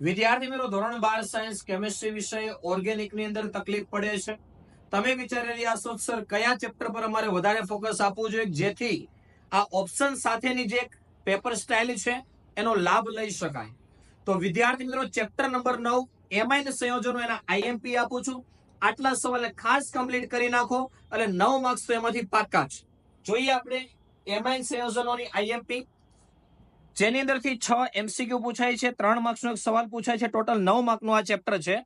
વિદ્યાર્થી મિત્રો, ધોરણ બાર સાયન્સ કેમિસ્ટ્રી વિષય ઓર્ગેનિકની અંદર તકલીફ પડે છે. તમે વિચારી રહ્યા છો સર કયા ચેપ્ટર પર અમારે વધારે ફોકસ આપવું જોઈએ, જેથી આ ઓપ્શન સાથેની જે પેપર સ્ટાઇલ છે, એનો લાભ લઈ શકાય. તો વિદ્યાર્થી મિત્રો ચેપ્ટર નંબર નવ એમાઇન સંયોજનો એના આઈએમપી આપું છું. આટલા સવાલ ખાસ કમ્પ્લીટ કરી નાખો, અને નવ માર્ક્સ તો એમાંથી પાક્કા જ. જોઈએ આપણે એમાઇન સંયોજનોની આઈએમપી જેની અંદરથી છ એમસીક્યુ પૂછાય છે, ત્રણ માર્ક્સનો એક સવાલ પૂછાય છે, ટોટલ નવ માર્કનું આ ચેપ્ટર છે.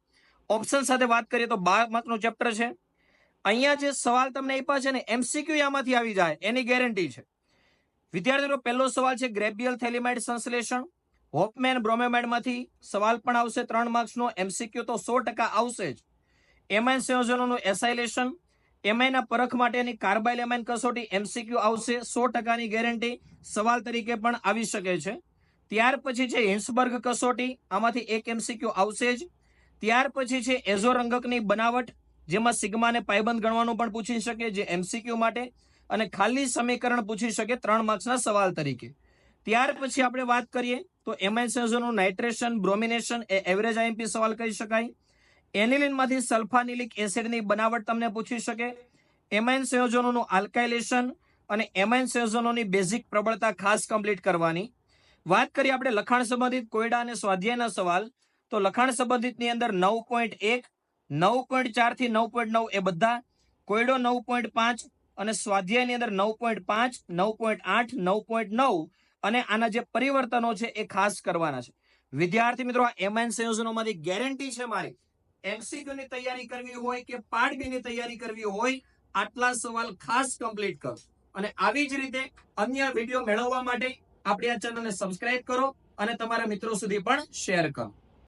ઓપ્શન સાથે વાત કરીએ તો બાર માર્કનું ચેપ્ટર છે. અહીંયા જે સવાલ તમને આપ્યા છે ને એમસીક્યુ આમાંથી આવી જાય, એની ગેરંટી છે. વિદ્યાર્થીઓ, પહેલો સવાલ છે ગ્રેબિયલ થેલિમાઇડ સંશ્લેષણ. હોપમેન બ્રોમેમાઇડમાંથી સવાલ પણ આવશે, ત્રણ માર્ક્સનો એમસીક્યુ તો સો ટકા આવશે જ. એમાઇન સંયોજનોનું એસાઇલેશન એમાઇનના પરખ માટેની કાર્બાઇલ એમાઇન કસોટી એમસીક્યુ આવશે, સો ટકાની ગેરંટી સવાલ તરીકે પણ આવી શકે છે. ત્યાર પછી છે હિન્સબર્ગ કસોટી, આમાંથી એક એમસીક્યુ આવશે જ. ત્યાર પછી છે એઝો રંગકની બનાવટ, જેમાં સિગ્માને પાયબંધ ગણવાનું પણ પૂછી શકે જે એમસીક્યુ માટે અને ખાલી સમીકરણ પૂછી શકે ત્રણ માર્ક્સના સવાલ તરીકે. ત્યાર પછી આપણે વાત કરીએ તો એમઆઈ સેઝોનું નાઇટ્રેશન, બ્રોમિનેશન એ એવરેજ આઈએમપી સવાલ કહી શકાય. એનિલિનમાંથી સલ્ફાનિલિક એસિડની બનાવટ તમને પૂછી શકે. એમાઇન સંયોજનોનું આલ્કાઇલેશન અને એમાઇન સંયોજનોની બેઝિક પ્રબળતા ખાસ કમ્પ્લીટ કરવાની. વાત કરીએ આપણે લખાણ સંબંધિત કોયડા અને સ્વાધ્યાયના સવાલ. તો લખાણ સંબંધિતની અંદર નવ પોઈન્ટ એક, નવ પોઈન્ટ ચારથી નવ પોઈન્ટ નવ એ બધા. કોયડો નવ પોઈન્ટ પાંચ અને સ્વાધ્યાયની અંદર નવ પોઈન્ટ પાંચ, નવ પોઈન્ટ આઠ, નવ પોઈન્ટ નવ અને આના જે પરિવર્તનો છે એ ખાસ કરવાના છે. વિદ્યાર્થી મિત્રો, આ એમાઇન સંયોજનોમાંથી ગેરંટી છે મારી. એમસીક્યુ ની તૈયારી કરવી હોય કે પાર્ટ બી ની તૈયારી કરવી હોય, આટલા સવાલ ખાસ કમ્પ્લીટ કરો. અને આવી જ રીતે અન્ય વીડિયો મેળવવા માટે આપણી આ ચેનલને સબસ્ક્રાઇબ કરો અને તમારા મિત્રો સુધી પણ શેર કરો.